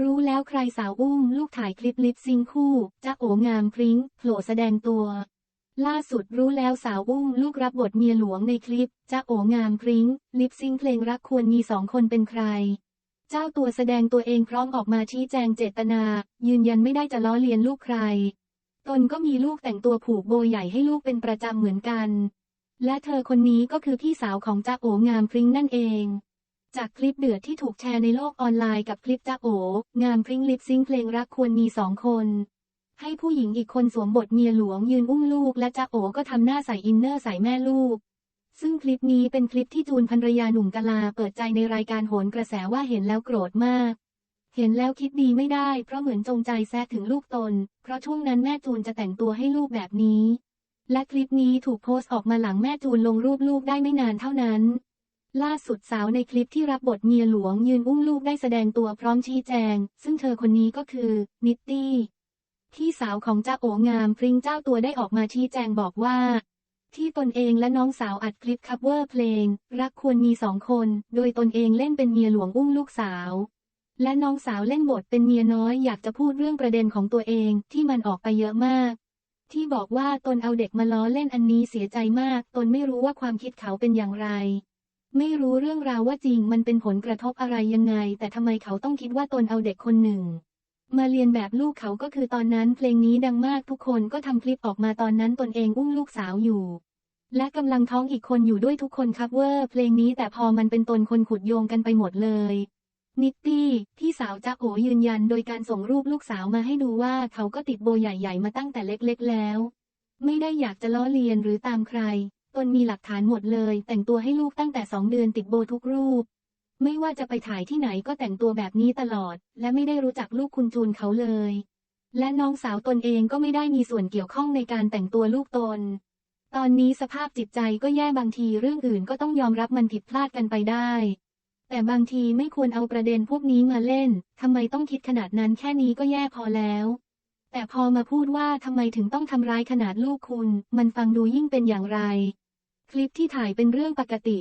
รู้แล้วใครสาวอุ้มลูกถ่ายคลิปลิปซิงคู่จ้าโองามพริ้งโผล่แสดงตัว ล่าสุดรู้แล้วสาวอุ้มลูกรับบทเมียหลวงในคลิปจ้าโองามพริ้ง ลิปซิงเพลงรักควรมีสองคนเป็นใคร เจ้าตัวแสดงตัวเองพร้อมออกมาชี้แจงเจตนา ยืนยันไม่ได้จะล้อเลียนลูกใคร ตนก็มีลูกแต่งตัวผูกโบใหญ่ให้ลูกเป็นประจำเหมือนกัน และเธอคนนี้ก็คือพี่สาวของจ้าโองามพริ้งนั่นเอง จากคลิปเดือดที่ถูกแชร์ในโลกออนไลน์กับคลิปจ้าโองามพริ้งลิปซิงเพลงรักควรมีสองคน ให้ผู้หญิงอีกคนสวมบทเมียหลวงยืนอุ้มลูก และจ้าโอก็ทำหน้าใส่อินเนอร์ใส่แม่ลูก ซึ่งคลิปนี้เป็นคลิปที่จูนภรรยาหนุ่มกะลาเปิดใจในรายการโหนกระแสว่าเห็นแล้วโกรธมาก เห็นแล้วคิดดีไม่ได้เพราะเหมือนจงใจแซะถึงลูกตน เพราะช่วงนั้นแม่จูนจะแต่งตัวให้ลูกแบบนี้ และคลิปนี้ถูกโพสต์ออกมาหลังแม่จูนลงรูปลูกได้ไม่นานเท่านั้น ล่าสุดสาวในคลิปที่รับบทเมียหลวงยืนอุ้มลูกได้แสดงตัวพร้อมชี้แจง ซึ่งเธอคนนี้ก็คือ นิตตี้พี่สาวของเจ้าโองามพริงเจ้าตัวได้ออกมาชี้แจงบอกว่า ที่ตนเองและน้องสาวอัดคลิปคัฟเวอร์เพลง รักควรมีสองคน โดยตนเองเล่นเป็นเมียหลวงอุ้มลูกสาว และน้องสาวเล่นบทเป็นเมียน้อยอยากจะพูดเรื่องประเด็นของตัวเองที่มันออกไปเยอะมากที่บอกว่าตนเอาเด็กมาล้อเล่นอันนี้เสียใจมาก ตนไม่รู้ว่าความคิดเขาเป็นอย่างไร ไม่รู้เรื่องราวว่าจริงมันเป็นผลกระทบอะไรยังไง แต่ทำไมเขาต้องคิดว่าตนเอาเด็กคนหนึ่ง มาเรียนแบบลูกเขาก็คือตอนนั้นเพลงนี้ดังมากทุกคนก็ทำคลิปออกมาตอนนั้นตนเองอุ้มลูกสาวอยู่ และกำลังท้องอีกคนอยู่ด้วยทุกคนครับเวอร์เพลงนี้แต่พอมันเป็นตนคนขุดโยงกันไปหมดเลยนิตตี้พี่สาวจ้าโอยืนยันโดยการส่งรูปลูกสาวมาให้ดูว่าเขาก็ติดโบใหญ่ๆ มาตั้งแต่เล็กๆแล้ว ไม่ได้อยากจะล้อเลียนหรือตามใคร ตนมีหลักฐานหมดเลย แต่งตัวให้ลูกตั้งแต่สองเดือนติดโบทุกรูป ไม่ว่าจะไปถ่ายที่ไหนก็แต่งตัวแบบนี้ตลอด และไม่ได้รู้จักลูกคุณจูนเขาเลย และน้องสาวตนเองก็ไม่ได้มีส่วนเกี่ยวข้องในการแต่งตัวลูกตน ตอนนี้สภาพจิตใจก็แย่บางทีเรื่องอื่นก็ต้องยอมรับมันผิดพลาดกันไปได้ แต่บางทีไม่ควรเอาประเด็นพวกนี้มาเล่นทำไมต้องคิดขนาดนั้นแค่นี้ก็แย่พอแล้วแต่พอมาพูดว่าทำไมถึงต้องทำร้ายขนาดลูกคุณ มันฟังดูยิ่งเป็นอย่างไร คลิปที่ถ่ายเป็นเรื่องปกติ